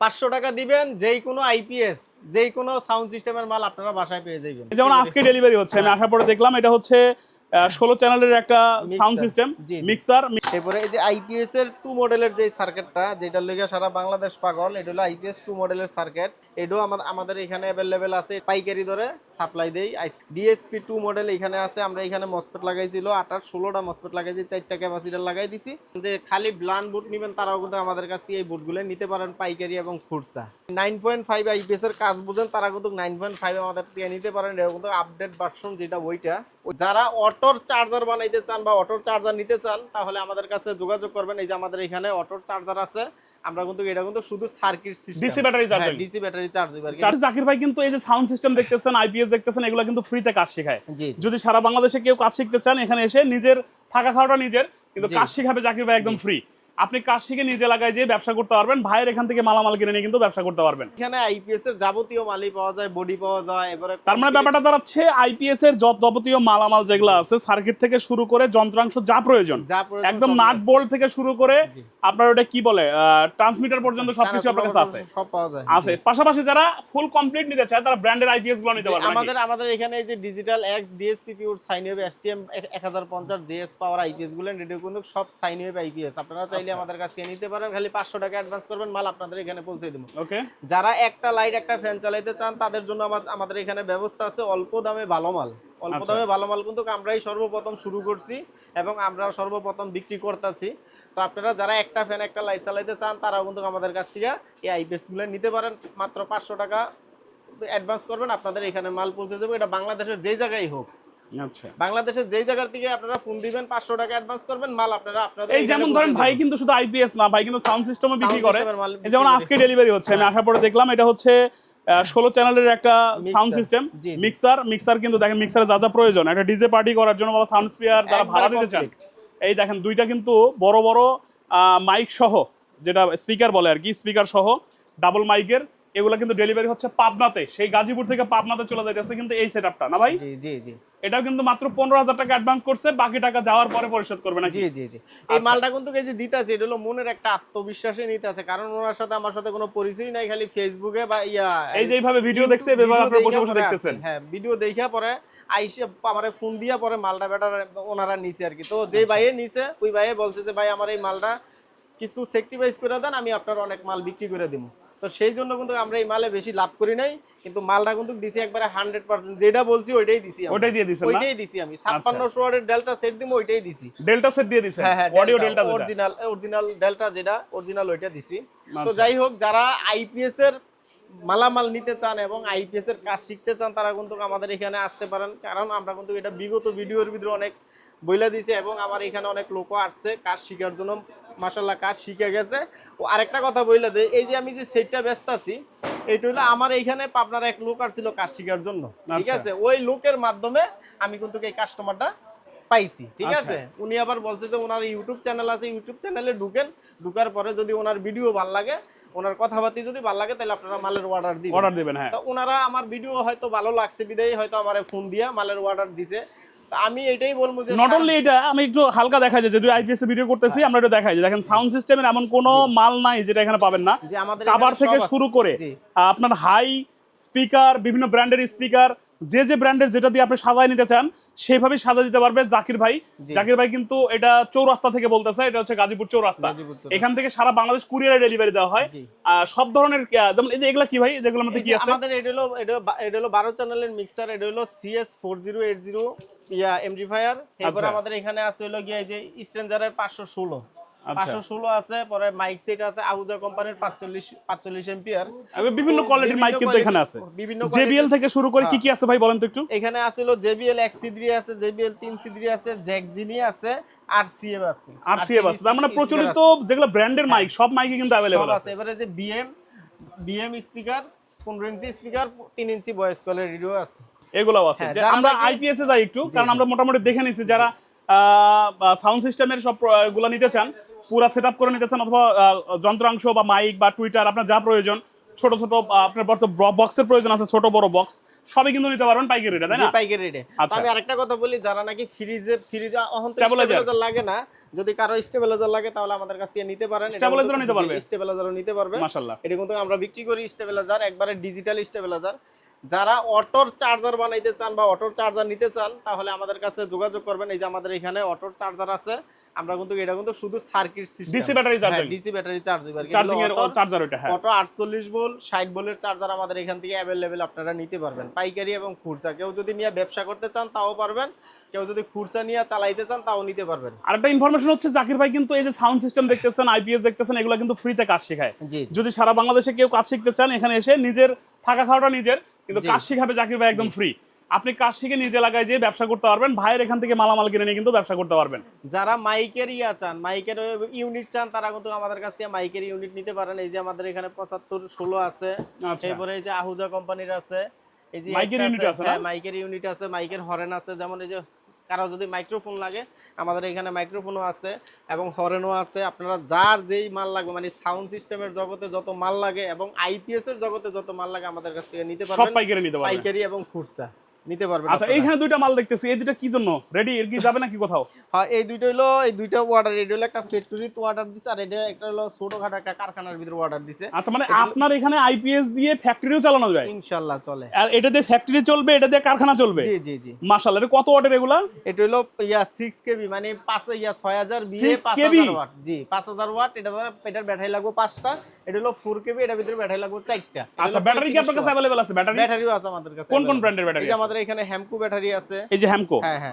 পাঁচশো টাকা দিবেন যেই কোনো আইপিএস যেই কোনো সাউন্ড সিস্টেমের মাল আপনারা বাসায় পেয়ে যাবেন যেমন আজকে ডেলিভারি হচ্ছে আমি আসার পরে দেখলাম এটা হচ্ছে ষোলো চ্যানেলের একটা সাউন্ড সিস্টেম। মিক্সার এরপরে এই যে আইপিএস এর টু মডেলের যে সার্কিটটা যেটার লেগে সারা বাংলাদেশ পাগল এটা হলো আইপিএস টু মডেলের সার্কিট এটাও আমার আমাদের এখানে অ্যাভেলেবেল আছে, পাইকারি ধরে সাপ্লাই দেই। ডিএসপি টু মডেল এখানে আছে, আমরা এখানে মসপেট লাগাইছিল আটার ষোলোটা মসপেট লাগাইছি, চারটা ক্যাপাসিটার লাগাই দিছি। যে খালি ব্লান বুট নেবেন, তারাও কিন্তু আমাদের কাছ থেকে এই বুটগুলো নিতে পারেন, পাইকারি এবং খুচরা। নাইন পয়েন্ট ফাইভ আইপিএস এর কাজ বুঝেন, তারা কিন্তু নাইন পয়েন্ট ফাইভ আমাদের থেকে নিতে পারেন এটা কিন্তু আপডেট ভার্সন যেটা, ওইটা। যারা অটোর চার্জার বানাইতে চান বা অটোর চার্জার নিতে চান, তাহলে আমাদের কাছে যোগাযোগ করবেন। এই যে আমাদের এখানে অটোর চার্জার আছে। আমরা কিন্তু এটা কিন্তু শুধু circuit system DC battery charge হ্যাঁ ডিসি ব্যাটারি চার্জ দিবার চার জাকির ভাই কিন্তু এই যে সাউন্ড সিস্টেম দেখতেছেন আইপিএস দেখতেছেন এগুলো কিন্তু ফ্রিতে কাজ শেখায়। যদি সারা বাংলাদেশে কেউ কাজ শিখতে চান এখানে এসে নিজের থাকা খাওয়াটা নিজের কিন্তু কাজ শিখাবে জাকির ভাই একদম ফ্রি আপনি কাজ শিখে নিজে এলাকায় যেয়ে ব্যবসা করতে পারবেন ভাইয়ের এখান থেকে মালামাল কিনে নিয়ে কিন্তু ব্যবসা করতে পারবেন। এখানে আইপিএস এর যাবতীয় মালই পাওয়া যায় বডি পাওয়া যায় এবারে তার মানে ব্যাপারটা দাঁড়াচ্ছে আইপিএস এর যাবতীয় মালামাল যেগুলো আছে সার্কিট থেকে শুরু করে যন্ত্রাংশ যা প্রয়োজন একদম নাট বোল্ট থেকে শুরু করে আপনার ওটা কি বলে ট্রান্সমিটার পর্যন্ত সবকিছু আপনার কাছে আছে। সব পাওয়া যায়। আছে। পাশাপাশি যারা ফুল কমপ্লিট নিতে চায় তারা ব্র্যান্ডের আইপিএসগুলো নিতে পারবে আমাদের আমাদের এখানে এই যে digital X DSP pure sine wave STM এক হাজার পঞ্চাশ জিএস পাওয়ার আইপিএসগুলো রেডিও কিন্তু সব সাইন ওয়েভ আইপিএস আপনারা চাইলে আচ্ছা। আমাদের কাছ নিতে পারেন। খালি পাঁচশো টাকা অ্যাডভান্স করবেন মাল আপনাদের এখানে পৌঁছে দেবো। ওকে যারা একটা লাইট একটা ফ্যান চালাইতে চান তাদের জন্য আমাদের এখানে ব্যবস্থা আছে অল্প দামে ভালো মাল। অল্প আচ্ছা। দামে ভালো মাল কিন্তু আমরাই সর্বপ্রথম শুরু করছি এবং আমরা সর্বপ্রথম বিক্রি করতেছি। তো আপনারা যারা একটা ফ্যান একটা লাইট চালাইতে চান তারাও কিন্তু আমাদের কাছ থেকে এই আইপিএসগুলো নিতে পারেন। মাত্র পাঁচশো টাকা অ্যাডভান্স করবেন আপনাদের এখানে মাল পৌঁছে যাবে এটা বাংলাদেশের যেই জায়গায় হোক। বাংলাদেশের যেই জায়গার থেকে আপনারা ফোন দিবেন পাঁচশো টাকা অ্যাডভান্স করবেন মাল আপনারা আপনাদের এই যেমন ধরেন ভাই কিন্তু শুধু আইপিএস না ভাই কিন্তু সাউন্ড সিস্টেমও বিক্রি করে। যেমন আজকে ডেলিভারি হচ্ছে আমি আসার পরে দেখলাম এটা হচ্ছে ষোলো চ্যানেলের একটা সাউন্ড সিস্টেম। মিক্সার মিক্সার কিন্তু দেখেন মিক্সারে যা যা প্রয়োজন একটা ডিজে পার্টি করার জন্য বা সাউন্ড স্পিয়ার যারা ভাড়া দিতে চান। এই দেখেন দুইটা কিন্তু বড় বড় মাইক সহ যেটা স্পিকার বলে আর কি স্পিকার সহ ডাবল মাইকের এগুলো কিন্তু ডেলিভারি হচ্ছে পাবনাতে। সেই গাজীপুর থেকে পাবনাতে চলে যাইতেছে কিন্তু এই সেটআপটা না ভাই? জি জি জি। এটাও কিন্তু মাত্র পনেরো হাজার টাকা অ্যাডভান্স করছে বাকি টাকা যাওয়ার পরে পরিশোধ করবে নাকি? জি জি জি। এই মালটা কিন্তু যে দিতেছে এটা হলো মনের একটা আত্মবিশ্বাসে নিতে আছে কারণ ওনার সাথে আমার সাথে কোনো পরিচয় নাই খালি ফেসবুকে বা ইয়া এই যে এইভাবে ভিডিও দেখছে video আপনারা বসে বসে দেখতেছেন। হ্যাঁ ভিডিও দেখা পরে আইসে আমারে ফোন দিয়া পরে মালটা বেটার ওনারা নিছে আর কি। তো যে ভাইয়ে নিছে ওই ভাইয়ে বলছে যে ভাই আমার এই মালটা কিছু সেক্টিভাইজ করে দেন আমি আপনার অনেক মাল বিক্রি করে দিব তো সেই জন্য কিন্তু আমরা এই মালে বেশি লাভ করি নাই কিন্তু মালটা কিন্তু দিছি একবারে হান্ড্রেড পার্সেন্ট যেটা বলছি ওইটাই দিছি ওইটাই দিয়ে দিছি না? আচ্ছা। ওইটাই দিছি আমি ছাপ্পান্নশো ওয়ার্ডের ডেল্টা সেট দিব ওইটাই দিছি ডেল্টা সেট দিয়ে দিছি হ্যাঁ হ্যাঁ অডিও ডেল্টা যেটা অরিজিনাল অরিজিনাল ডেল্টা যেটা অরিজিনাল ওইটা দিছি তো আচ্ছা। যাই হোক যারা আইপিএস এর মালামাল নিতে চান এবং আইপিএস এর কাজ শিখতে চান তারা কিন্তু আমাদের এখানে আসতে পারেন। কারণ আমরা কিন্তু এটা বিগত ভিডিওর ভিতরে অনেক বইলা দিছি এবং আমার এখানে অনেক লোকও আসছে কাজ শিখার জন্য। মাসাল্লাহ কাজ শিখে গেছে। ও আরেকটা কথা বইলা দেয় এই যে আমি যে সেটটা ব্যস্ত আছি এইটা হলো আমার এইখানে পাবনার এক লোক আসছিল কাজ শিখার জন্য ঠিক আচ্ছা। আছে? ওই লোকের মাধ্যমে আমি কিন্তু এই কাস্টমারটা পাইছি ঠিক আচ্ছা। আছে? উনি আবার বলছে যে ওনার ইউটিউব চ্যানেল আছে ইউটিউব চ্যানেলে ঢুকেন। ঢুকার পরে যদি ওনার ভিডিও ভালো লাগে ওনার কথাবার্তি যদি ভালো লাগে তাহলে আপনারা মালের অর্ডার দিবেন। অর্ডার দিবেন হ্যাঁ। তো ওনারা আমার ভিডিও হয়তো ভালো লাগছে বিদায় হয়তো আমার ফোন দিয়া মালের অর্ডার দিছে। তো আমি এটাই বলব যে নট অনলি এটা আমি একটু হালকা দেখাই যে যদি আইপিএস ভিডিও করতেছি হ্যাঁ। আমরা এটা দেখাই যে দেখেন সাউন্ড সিস্টেমের এমন কোনো মাল নাই যেটা এখানে পাবেন না। যে আমাদের কাবার থেকে শুরু করে আপনার হাই স্পিকার বিভিন্ন ব্র্যান্ডের স্পিকার যে যে ব্র্যান্ডের যেটা দিয়ে আপনি সাজায় নিতে চান সেইভাবেই সাজা দিতে পারবে জাকির ভাই। জাকির ভাই কিন্তু এটা চৌরাস্তা থেকে বলতেছে এটা হচ্ছে গাজীপুর চৌরাস্তা। এখান থেকে সারা বাংলাদেশ কুরিয়ারে ডেলিভারি দেওয়া হয়। সব ধরনের যেমন এই যে এগুলা কি ভাই? যেগুলোর মধ্যে কি আছে? আমাদের এটা হলো এটা হলো বা- এটা হলো বারো চ্যানেলের মিক্সার এটা হলো CS four zero eight zero ইয়া এমডিফায়ার এরপর আচ্ছা। আমাদের এখানে আছে হলো গিয়ে এই যে স্ট্রেঞ্জারের পাঁচশো ষোলো। আচ্ছা। পাঁচশো ষোলো আছে পরে মাইক সেট আছে আউজা কোম্পানির পাঁচচল্লিশ পাঁচচল্লিশ এম্পিয়ার বিভিন্ন কোয়ালিটির মাইক কিন্তু এখানে আছে। বিভিন্ন জেবিএল থেকে শুরু করে কি। কি আছে ভাই বলেন তো একটু? এখানে আছে জেবিএল এক সিদ্রি আছে জেবিএল তিন সিদ্রি আছে জ্যাকজিনি আছে আর আছে। আর আছে। তার মানে প্রচলিত। যেগুলো ব্র্যান্ডের মাইক সব মাইকে কিন্তু অ্যাভেলেবল আছে। এবারে যে বিএম বিএম স্পিকার পনেরো ইঞ্চি স্পিকার তিন ইঞ্চি ভয়েস কলের রেডিও আছে। এগুলোও আছে। হ্যাঁ, আমরা আইপিএস যাই একটু কারণ আমরা মোটামুটি দেখে নিছি যারা সাউন্ড সিস্টেমের সবগুলা নিতে চান পুরো সেট করে নিতে চান অথবা যন্ত্রাংশ বা মাইক বা টুইটার আপনার যা প্রয়োজন ছোট ছোট আপনার বক্সের প্রয়োজন আছে ছোট বড় বক্স সবই কিন্তু নিতে পারবেন পাইকারি রেটে তাই না পাইকারি রেটে আচ্ছা। আমি আরেকটা কথা বলি যারা নাকি ফ্রিজে ফ্রিজে অহন। স্টেবিলাইজার লাগে না যদি কারও স্টেবিলাইজার লাগে তাহলে আমাদের কাছ থেকে নিতে পারেন ও নিতে পারবে? স্টেবিলাইজারও নিতে পারবে মাশাল্লাহ এটা কিন্তু আমরা বিক্রি করি স্টেবিলাইজার একবারে ডিজিটাল স্টেবিলাইজার যারা অটোর চার্জার বানাইতে চান বা অটোর চার্জার নিতে চান তাহলে আমাদের কাছে যোগাযোগ করবেন। এই যে আমাদের এখানে অটোর চার্জার আছে আমরা কিন্তু এটা কিন্তু শুধু circuit system DC battery charging DC battery charge charging এর চার্জার ওটা হ্যাঁ। অটো আটচল্লিশ ভোল্ট ষাট ভোল্টের চার্জার আমাদের এখান থেকে অ্যাভেলেবেল আপনারা নিতে পারবেন। পাইকারি এবং খুচরা। কেউ যদি নিয়ে ব্যবসা করতে চান তাও পারবেন। কেউ যদি খুচরা নিয়ে চালাইতে চান তাও নিতে পারবেন। আরেকটা ইনফরমেশন হচ্ছে জাকির ভাই কিন্তু এই যে সাউন্ড সিস্টেম দেখতেছেন আইপিএস দেখতেছেন এগুলো কিন্তু ফ্রিতে কাজ শেখায়। যদি সারা বাংলাদেশে কেউ কাজ শিখতে চান এখানে এসে নিজের থাকা খাওয়াটা নিজের। কিন্তু। কাজ শিখাবে জাকির ভাই একদম ফ্রি আপনি কাজ শিখে নিজ এলাকায় যেয়ে ব্যবসা করতে পারবেন ভাইয়ের এখান থেকে মালামাল কিনে নিয়ে কিন্তু ব্যবসা করতে পারবেন। যারা মাইকের ইয়া চান মাইকের ইউনিট চান তারা কিন্তু আমাদের কাছ থেকে মাইকের ইউনিট নিতে পারেন। এই যে আমাদের এখানে পঁচাত্তর ষোলো আছে। আচ্ছা। এরপরে এই যে আহুজা কোম্পানির আছে। এই যে মাইকের ইউনিট আছে? হ্যাঁ, মাইকের ইউনিট আছে মাইকের হরেন আছে। যেমন এই যে কারও যদি মাইক্রোফোন লাগে আমাদের এখানে মাইক্রোফোনও আছে এবং হরেনও আছে। আপনারা যার যেই মাল লাগবে মানে সাউন্ড সিস্টেমের জগতে যত মাল লাগে এবং আইপিএস এর জগতে যত মাল লাগে আমাদের কাছ থেকে নিতে সব পারবেন পাইকারি পারবেন। পাইকারি এবং খুচরা। নিতে পারবেন আচ্ছা এইখানে দুইটা মাল দেখতেছি। এই দুইটা কি জন্য? রেডি এর কি যাবে নাকি কোথাও? হ্যাঁ এই দুইটা হলো এই দুইটা অর্ডার এটা হলো একটা ফ্যাক্টরিতে অর্ডার দিছে আর এটা একটা হলো ছোটখাটো একটা কারখানার ভিতরে অর্ডার দিছে। আচ্ছা মানে আপনার এখানে আইপিএস দিয়ে ফ্যাক্টরিও চালানো যায়? ইনশাল্লাহ চলে। আর এটা দিয়ে ফ্যাক্টরি চলবে এটা দিয়ে কারখানা চলবে? জি জি জি। মাশাআল্লাহ এটা কত ওয়াটের এগুলা? এটা হলো ইয়া সিক্স কেবি মানে পাঁচ ইয়া ছয় হাজার বিয়ে 6 পাঁচ ওয়াট জি পাঁচ হাজার ওয়াট এটা ধরো এটার ব্যাটারি লাগবে পাঁচটা এটা হলো ফোর কেবি এটার ভিতরে ব্যাটারি লাগবে চারটা। আচ্ছা ব্যাটারি কি আপনার কাছে অ্যাভেলেবল আছে? ব্যাটারি ব্যাটারিও আছে আমাদের কাছে কোন কোন ব্র্যান্ডের ব্যাটারি আমাদের এখানে হ্যামকু ব্যাটারি আছে। এই যে হ্যামকো হ্যাঁ হ্যাঁ।